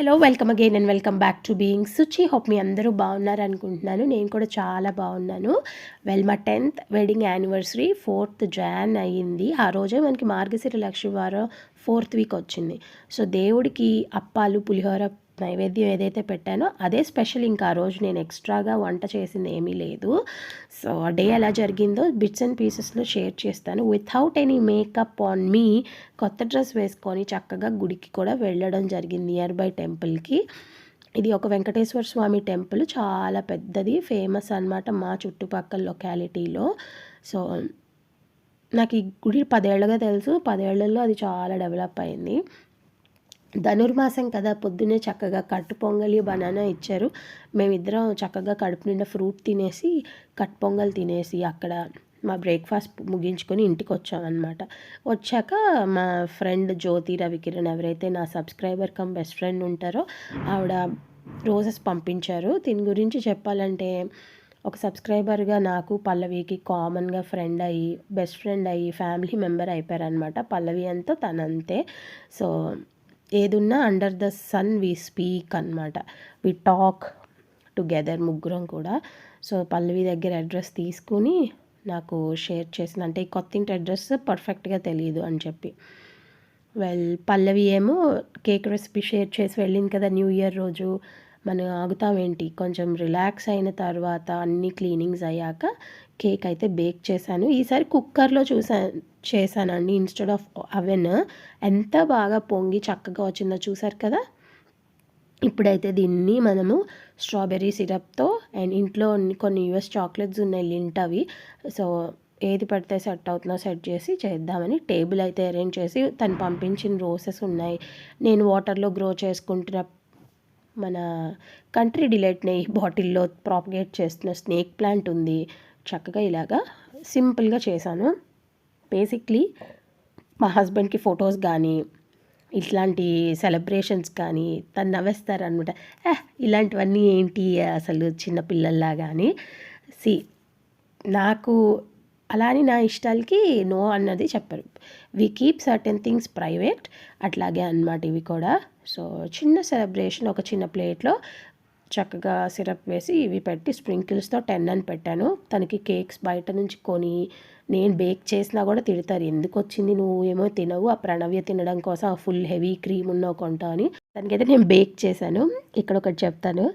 Hello welcome again and welcome back to being Suchi hope మీ అందరూ బాగున్నారు అనుకుంటున్నాను. నేను కూడా చాలా బాగున్నాను. వెల్ మా tenth wedding anniversary fourth June అయ్యింది. ఆ రోజే మనకి మార్గశిర లక్ష్మీవారం ఫోర్త్ వీక్ వచ్చింది. సో దేవుడికి అప్పాలు పులిహోర నైవేద్యం ఏదైతే పెట్టానో అదే స్పెషల్ ఇంకా ఆ రోజు నేను ఎక్స్ట్రాగా వంట చేసింది ఏమీ లేదు. సో ఆ డే ఎలా జరిగిందో బిట్స్ అండ్ పీసెస్లో షేర్ చేస్తాను. వితౌట్ ఎనీ మేకప్ ఆన్ మీ కొత్త డ్రెస్ వేసుకొని చక్కగా గుడికి కూడా వెళ్ళడం జరిగింది నియర్ బై టెంపుల్కి ఇది ఒక వెంకటేశ్వర స్వామి టెంపుల్ చాలా పెద్దది ఫేమస్ అనమాట మా చుట్టుపక్కల లొకాలిటీలో సో నాకు ఈ గుడి పదేళ్ళగా తెలుసు పదేళ్ళలో అది చాలా డెవలప్ అయింది. ధనుర్మాసం కదా పొద్దున్నే చక్కగా కట్టు పొంగలి బనానా ఇచ్చారు. మేమిద్దరం చక్కగా కడుపు నిండా ఫ్రూట్ తినేసి కట్ పొంగల్ తినేసి అక్కడ మా బ్రేక్ఫాస్ట్ ముగించుకొని ఇంటికి వచ్చామన్నమాట వచ్చాక మా ఫ్రెండ్ జ్యోతి రవికిరణ్ ఎవరైతే నా సబ్స్క్రైబర్ కమ్ బెస్ట్ ఫ్రెండ్ ఉంటారో ఆవిడ రోజెస్ పంపించారు. దీని గురించి చెప్పాలంటే ఒక సబ్స్క్రైబర్గా నాకు పల్లవికి కామన్గా ఫ్రెండ్ అయ్యి బెస్ట్ ఫ్రెండ్ అయ్యి ఫ్యామిలీ మెంబర్ అయిపోయారనమాట పల్లవి అంతా తనంతే. సో ఏదున్నా under the sun we speak అనమాట వి టాక్ టుగెదర్ ముగ్గురం కూడా. సో పల్లవి దగ్గర అడ్రస్ తీసుకుని నాకు షేర్ చేసిన అంటే కొత్త ఇంటి అడ్రస్ పర్ఫెక్ట్గా తెలియదు అని చెప్పి. వెల్ పల్లవి ఏమో కేక్ రెసిపీ షేర్ చేసి వెళ్ళింది కదా న్యూ ఇయర్ రోజు. మనం ఆగుతామేంటి? కొంచెం రిలాక్స్ అయిన తర్వాత అన్ని క్లీనింగ్స్ అయ్యాక కేక్ అయితే బేక్ చేశాను. ఈసారి కుక్కర్లో చూసా చేశానండి. ఇన్స్టెడ్ ఆఫ్ అవెన్ ఎంత బాగా పొంగి చక్కగా వచ్చిందో చూసారు కదా? ఇప్పుడైతే దీన్ని మనము స్ట్రాబెర్రీ సిరప్తో అండ్ ఇంట్లో కొన్ని యూఎస్ చాక్లెట్స్ ఉన్నాయి లింట్ అవి. సో ఏది పడితే సెట్ అవుతుందో సెట్ చేసి చేద్దామని టేబుల్ అయితే అరేంజ్ చేసి తను పంపించిన రోసెస్ ఉన్నాయి. నేను వాటర్లో గ్రో చేసుకుంటున్న మన కంట్రీ డిలైట్ని బాటిల్లో ప్రాపగేట్ చేస్తున్న స్నేక్ ప్లాంట్ ఉంది. చక్కగా ఇలాగా సింపుల్గా చేశాను. బేసిక్లీ మా హస్బెండ్కి ఫొటోస్ కానీ ఇట్లాంటి సెలబ్రేషన్స్ కానీ తను నవ్వేస్తారనమాట ఇలాంటివన్నీ ఏంటి? అసలు చిన్నపిల్లల్లా కానీ సి నాకు అలానే నా ఇష్టాలకి నో అన్నది చెప్పరు. We keep certain things private అట్లాగే అనమాట ఇవి కూడా. సో చిన్న సెలబ్రేషన్ ఒక చిన్న ప్లేట్లో చక్కగా సిరప్ వేసి ఇవి పెట్టి స్ప్రింకిల్స్తో టెన్ అని పెట్టాను. తనకి కేక్స్ బయట నుంచి కొని నేను బేక్ చేసినా కూడా తిడతారు. ఎందుకు వచ్చింది నువ్వు? ఏమో తినవు. ఆ ప్రణవ్య తినడం కోసం ఆ ఫుల్ హెవీ క్రీమ్ ఉన్నావు కొంటావు అని దానికైతే నేను బేక్ చేశాను. ఇక్కడ ఒకటి చెప్తాను.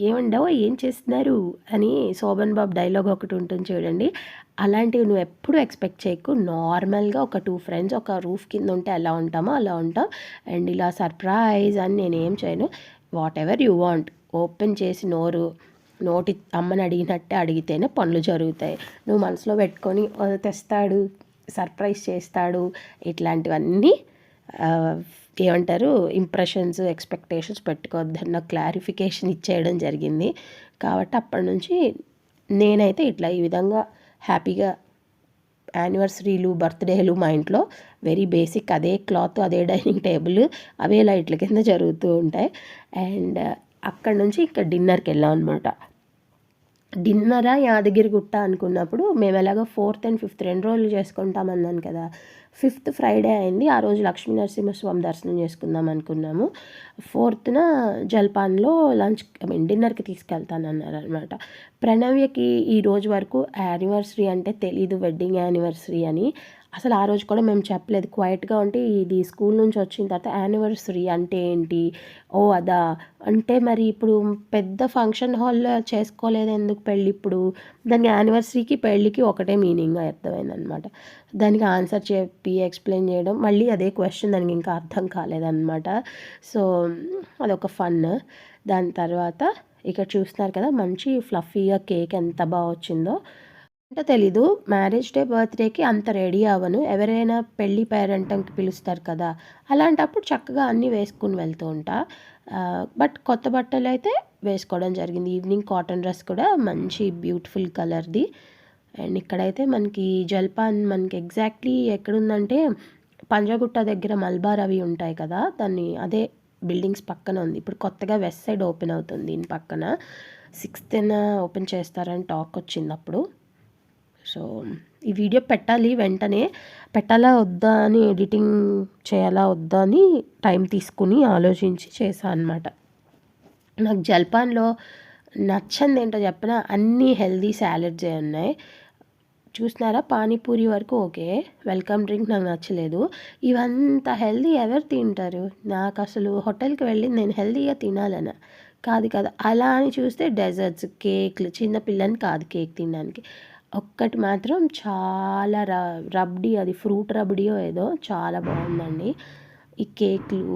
ఏమండవు ఏం చేస్తున్నారు? అని శోభన్ బాబు డైలాగ్ ఒకటి ఉంటుంది చూడండి. అలాంటివి నువ్వు ఎప్పుడు ఎక్స్పెక్ట్ చేయకు. నార్మల్గా ఒక టూ ఫ్రెండ్స్ ఒక రూఫ్ కింద ఉంటే ఎలా ఉంటామో అలా ఉంటాం. అండ్ ఇలా సర్ప్రైజ్ అని నేను ఏం చేయను. Whatever you want open చేసి నోరు నోటి అమ్మని అడిగినట్టే అడిగితేనే పనులు జరుగుతాయి. నువ్వు మనసులో పెట్టుకొని తెస్తాడు సర్ప్రైజ్ చేస్తాడు. ఇట్లాంటివన్నీ ఏమంటారు ఇంప్రెషన్స్ ఎక్స్పెక్టేషన్స్ పెట్టుకోవద్దన్న క్లారిఫికేషన్ ఇచ్చేయడం జరిగింది. కాబట్టి అప్పటి నుంచి నేనైతే ఇట్లా ఈ విధంగా హ్యాపీగా యానివర్సరీలు బర్త్డేలు మా ఇంట్లో వెరీ బేసిక్ అదే క్లాత్ అదే డైనింగ్ టేబుల్ అవే లైట్ల కింద జరుగుతూ ఉంటాయి. అండ్ అక్కడ నుంచి ఇక్కడ డిన్నర్కి వెళ్ళాం అనమాట డిన్నరా యాదగిరి గుట్ట అనుకున్నప్పుడు మేము ఎలాగో ఫోర్త్ అండ్ ఫిఫ్త్ రెండు రోజులు చేసుకుంటామన్నాను కదా. ఫిఫ్త్ ఫ్రైడే అయింది. ఆ రోజు లక్ష్మీ నరసింహస్వామి దర్శనం చేసుకుందాం అనుకున్నాము. ఫోర్త్న జల్పాన్లో లంచ్ ఐ మీన్ డిన్నర్కి తీసుకెళ్తానన్నారు అనమాట ప్రణవ్యకి ఈ రోజు వరకు యానివర్సరీ అంటే తెలీదు వెడ్డింగ్ యానివర్సరీ అని. అసలు ఆ రోజు కూడా మేము చెప్పలేదు. క్వైట్గా ఉంటే ఇది స్కూల్ నుంచి వచ్చిన తర్వాత యానివర్సరీ అంటే ఏంటి? ఓ అదా? అంటే మరి ఇప్పుడు పెద్ద ఫంక్షన్ హాల్లో చేసుకోలేదు ఎందుకు పెళ్ళి ఇప్పుడు? దానికి యానివర్సరీకి పెళ్ళికి ఒకటే మీనింగ్ అర్థమైంది అనమాట దానికి ఆన్సర్ చెప్పి ఎక్స్ప్లెయిన్ చేయడం మళ్ళీ అదే క్వశ్చన్ దానికి ఇంకా అర్థం కాలేదన్నమాట సో అదొక ఫన్. దాని తర్వాత ఇక్కడ చూస్తున్నారు కదా మంచి ఫ్లఫీగా కేక్ ఎంత బాగా వచ్చిందో. అంటే తెలీదు. మ్యారేజ్ డే బర్త్డేకి అంత రెడీ అవ్వను. ఎవరైనా పెళ్ళి పేరెంటంకి పిలుస్తారు కదా. అలాంటప్పుడు చక్కగా అన్నీ వేసుకుని వెళ్తూ ఉంటా. బట్ కొత్త బట్టలు అయితే వేసుకోవడం జరిగింది. ఈవినింగ్ కాటన్ డ్రెస్ కూడా మంచి బ్యూటిఫుల్ కలర్ది. అండ్ ఇక్కడైతే మనకి జల్పాన్ మనకి ఎగ్జాక్ట్లీ ఎక్కడుందంటే పంజాగుట్ట దగ్గర మల్బార్ అవి ఉంటాయి కదా. దాన్ని అదే బిల్డింగ్స్ పక్కన ఉంది. ఇప్పుడు కొత్తగా వెస్ట్ సైడ్ ఓపెన్ అవుతుంది. దీని పక్కన సిక్స్త్ ఓపెన్ చేస్తారని టాక్ వచ్చింది అప్పుడు. సో ఈ వీడియో పెట్టాలి వెంటనే. పెట్టాలా వద్దా అని ఎడిటింగ్ చేయాలా వద్దా అని టైం తీసుకుని ఆలోచించి చేశాను అనమాట నాకు జల్పాన్లో నచ్చంది ఏంటో చెప్పిన? అన్నీ హెల్దీ సాలెడ్సే ఉన్నాయి. చూసినారా? పానీపూరి వరకు ఓకే. వెల్కమ్ డ్రింక్ నాకు నచ్చలేదు. ఇవంతా హెల్దీ ఎవరు తింటారు? నాకు అసలు హోటల్కి వెళ్ళి నేను హెల్దీగా తినాలని? కాదు కదా. అలా అని చూస్తే డెజర్ట్స్ కేక్లు చిన్నపిల్లని కాదు కేక్ తినడానికి. ఒక్కటి మాత్రం చాలా ర రబ్డీ అది ఫ్రూట్ రబ్డీయో ఏదో చాలా బాగుందండి. ఈ కేక్లు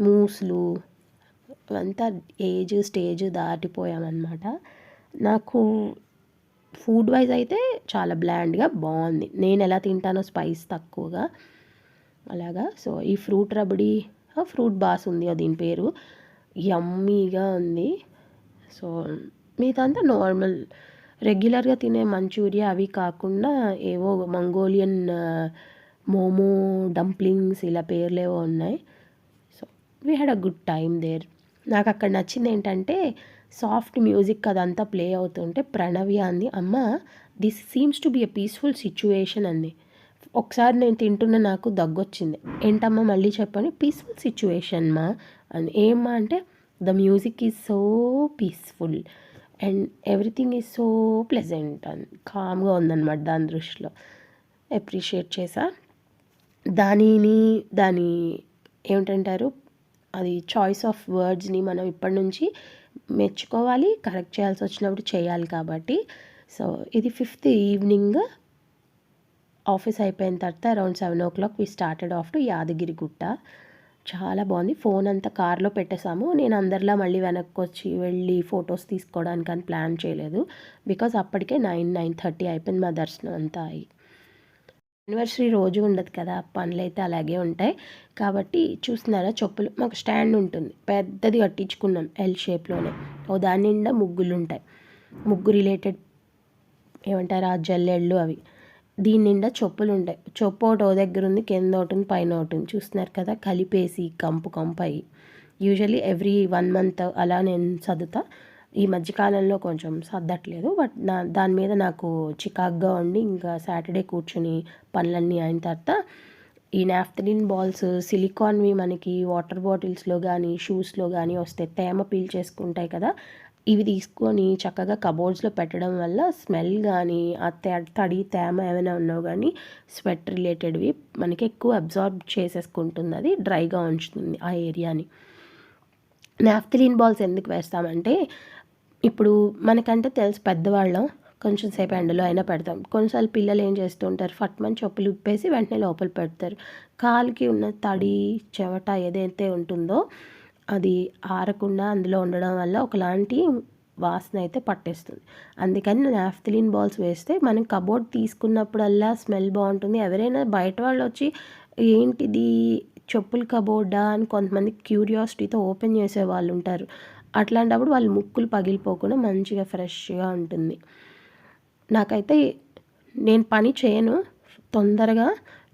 మూస్లు అంతా ఏజ్ స్టేజ్ దాటిపోయామన్నమాట. నాకు ఫుడ్ వైజ్ అయితే చాలా బ్లాండ్గా బాగుంది. నేను ఎలా తింటానో స్పైస్ తక్కువగా. అలాగా. సో ఈ ఫ్రూట్ రబడి ఫ్రూట్ బాస్ ఉంది దీని పేరు. యమ్మీగా ఉంది. సో మిగతా నార్మల్ రెగ్యులర్గా తినే మంచూరియా అవి కాకుండా ఏవో మంగోలియన్ మోమో డంప్లింగ్స్ ఇలా పేర్లేవో ఉన్నాయి. So we had a good time there నాకు అక్కడ నచ్చింది ఏంటంటే సాఫ్ట్ మ్యూజిక్ అదంతా ప్లే అవుతుంటే ప్రణవ్య అంది అమ్మ this seems to be a peaceful situation అంది. ఒకసారి నేను తింటున్న నాకు దగ్గొచ్చింది. ఏంటమ్మా మళ్ళీ చెప్పండి పీస్ఫుల్ సిచ్యువేషన్ మా అని ఏమ్మా అంటే the music is so peaceful and everything is so pleasant అని కామ్గా ఉందన్నమాట దాని దృష్టిలో. అప్రిషియేట్ చేసా. దానిని దాని ఏమిటంటారు? అది చాయిస్ ఆఫ్ వర్డ్స్ని మనం ఇప్పటి నుంచి మెచ్చుకోవాలి కరెక్ట్ చేయాల్సి వచ్చినప్పుడు చేయాలి కాబట్టి. సో ఇది ఫిఫ్త్ ఈవినింగ్ ఆఫీస్ అయిపోయిన తర్వాత around seven o'clock we started off to Yadagiri Gutta చాలా బాగుంది. ఫోన్ అంతా కార్లో పెట్టేశాము. నేను అందరిలా మళ్ళీ వెనక్కి వచ్చి వెళ్ళి ఫొటోస్ తీసుకోవడానికి అని ప్లాన్ చేయలేదు. బికాజ్ అప్పటికే నైన్ నైన్ థర్టీ అయిపోయింది మా దర్శనం అంతా అయ్యి యానివర్సరీ రోజు ఉండదు కదా పనులు అయితే అలాగే ఉంటాయి. కాబట్టి చూస్తున్నారా చెప్పులు? మాకు స్టాండ్ ఉంటుంది. పెద్దది కట్టించుకున్నాం ఎల్ షేప్లోనే. ఓ దాని నిండా ముగ్గులు ఉంటాయి ముగ్గు రిలేటెడ్ ఏమంటారు ఆ జల్లెళ్ళు అవి. దీని నిండా చొప్పులు ఉంటాయి చొప్పు ఒకటి ఓ దగ్గర ఉంది కింద ఒకటి ఉంది పైన ఒకటి ఉంది చూస్తున్నారు కదా కలిపేసి కంపు కంపు అయ్యి యూజువలీ ఎవ్రీ వన్ మంత్ అలా నేను చదువుతా ఈ మధ్యకాలంలో కొంచెం సర్దట్లేదు బట్ నా దాని మీద నాకు చికాగ్గా ఉండి ఇంకా సాటర్డే కూర్చొని పనులన్నీ అయిన తర్వాత ఈ నాఫ్తలిన్ బాల్స్ సిలికాన్వి మనకి వాటర్ బాటిల్స్లో కానీ షూస్లో కానీ వస్తే తేమ పీల్ చేసుకుంటాయి కదా ఇవి తీసుకొని చక్కగా కబోర్డ్స్లో పెట్టడం వల్ల స్మెల్ కానీ ఆ తడి తేమ ఏమైనా ఉన్నావు కానీ స్వెట్ రిలేటెడ్వి మనకి ఎక్కువ అబ్జార్బ్ చేసేసుకుంటుంది అది డ్రైగా ఉంచుతుంది ఆ ఏరియాని నాఫ్తలిన్ బాల్స్ ఎందుకు వేస్తామంటే ఇప్పుడు మనకంటే తెలుసు పెద్దవాళ్ళం కొంచెం సేపు ఎండలో అయినా పెడతాం. కొన్నిసార్లు పిల్లలు ఏం చేస్తూ ఉంటారు ఫట్మని చెప్పులు ఉప్పేసి వెంటనే లోపల పెడతారు. కాలుకి ఉన్న తడి చెవట ఏదైతే ఉంటుందో అది ఆరకుండా అందులో ఉండడం వల్ల ఒకలాంటి వాసన అయితే పట్టేస్తుంది. అందుకని నాఫ్తలిన్ బాల్స్ వేస్తే మనం కబోర్డ్ తీసుకున్నప్పుడల్లా స్మెల్ బాగుంటుంది. ఎవరైనా బయట వాళ్ళు వచ్చి ఏంటిది చెప్పులు కబోర్డా అని కొంతమంది క్యూరియాసిటీతో ఓపెన్ చేసే వాళ్ళు ఉంటారు. అట్లాంటప్పుడు వాళ్ళు ముక్కులు పగిలిపోకుండా మంచిగా ఫ్రెష్గా ఉంటుంది. నాకైతే నేను పని చేయను. తొందరగా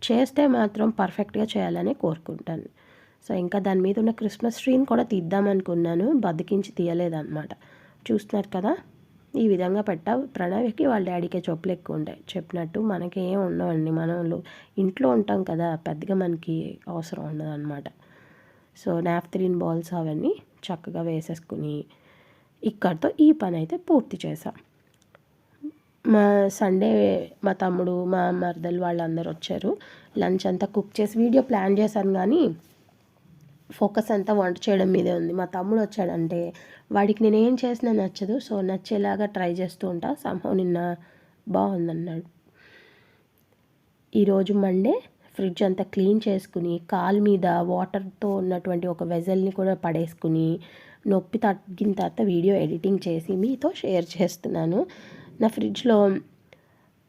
చేస్తే మాత్రం పర్ఫెక్ట్గా చేయాలని కోరుకుంటాను. సో ఇంకా దాని మీద ఉన్న క్రిస్మస్ ట్రీని కూడా తీద్దామనుకున్నాను బతికించి తీయలేదన్నమాట. చూస్తున్నారు కదా? ఈ విధంగా పెట్టా ప్రణవికి వాళ్ళ డాడీకే చెప్పులు ఎక్కువ ఉంటాయి చెప్పినట్టు మనకి ఏం ఉండవండి. మనం ఇంట్లో ఉంటాం కదా. పెద్దగా మనకి అవసరం ఉండదు సో నాఫ్తలిన్ బాల్స్ అవన్నీ చక్కగా వేసేసుకుని ఇక్కడితో ఈ పని అయితే పూర్తి చేశాం. మా సండే మా తమ్ముడు మా మరదలు వాళ్ళందరూ వచ్చారు. లంచ్ అంతా కుక్ చేసి వీడియో ప్లాన్ చేశాను కానీ ఫోకస్ అంతా వంట చేయడం మీదే ఉంది. మా తమ్ముడు వచ్చాడంటే వాడికి నేను ఏం చేసినా నచ్చదు. సో నచ్చేలాగా ట్రై చేస్తూ ఉంటా. సంభవం నిన్న బాగుందన్నాడు. ఈరోజు మండే ఫ్రిడ్జ్ అంతా క్లీన్ చేసుకుని కాల్ మీద వాటర్తో ఉన్నటువంటి ఒక వెజల్ని కూడా పడేసుకుని నొప్పి తగ్గిన తర్వాత వీడియో ఎడిటింగ్ చేసి మీతో షేర్ చేస్తున్నాను. నా ఫ్రిడ్జ్లో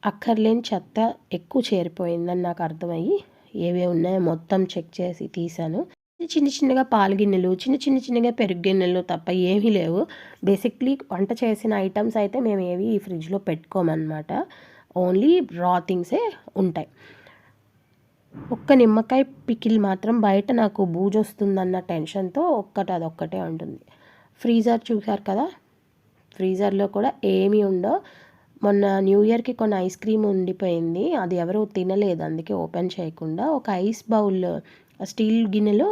అక్కర్లేని చెత్త ఎక్కువ చేరిపోయిందని నాకు అర్థమయ్యి ఏవే ఉన్నాయో మొత్తం చెక్ చేసి తీశాను. చిన్న చిన్నగా పాలు గిన్నెలు చిన్న చిన్న చిన్నగా పెరుగు గిన్నెలు తప్ప ఏమీ లేవు. బేసిక్లీ వంట చేసిన ఐటమ్స్ అయితే మేము ఏవి ఈ ఫ్రిడ్జ్లో పెట్టుకోమన్నమాట. ఓన్లీ రా థింగ్సే ఉంటాయి. ఒక్క నిమ్మకాయ పికిల్ మాత్రం బయట నాకు బూజు వస్తుందన్న టెన్షన్తో ఒక్కటి అదొక్కటే ఉంటుంది. ఫ్రీజర్ చూశారు కదా? ఫ్రీజర్లో కూడా ఏమీ ఉండో మొన్న న్యూ ఇయర్కి కొన్ని ఐస్ క్రీమ్ ఉండిపోయింది. అది ఎవరు తినలేదు. అందుకే ఓపెన్ చేయకుండా ఒక ఐస్ బౌల్ స్టీల్ గిన్నెలో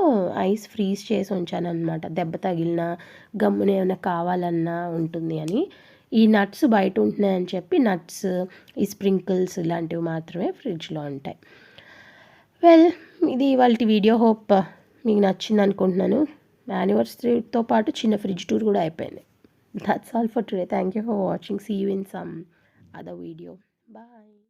ఐస్ ఫ్రీజ్ చేసి ఉంచాను అనమాట దెబ్బ తగిలిన గమ్మున ఏమైనా కావాలన్నా ఉంటుంది అని. ఈ నట్స్ బయట ఉంటున్నాయని చెప్పి నట్స్ ఈ స్ప్రింకిల్స్ ఇలాంటివి మాత్రమే ఫ్రిడ్జ్లో ఉంటాయి. వెల్ ఇది వాళ్ళ వీడియో హోప్. మీకు నచ్చింది అనుకుంటున్నాను. యానివర్సరీతో పాటు చిన్న ఫ్రిడ్జ్ టూర్ కూడా అయిపోయింది. That's all for today thank you for watching see you in some other video bye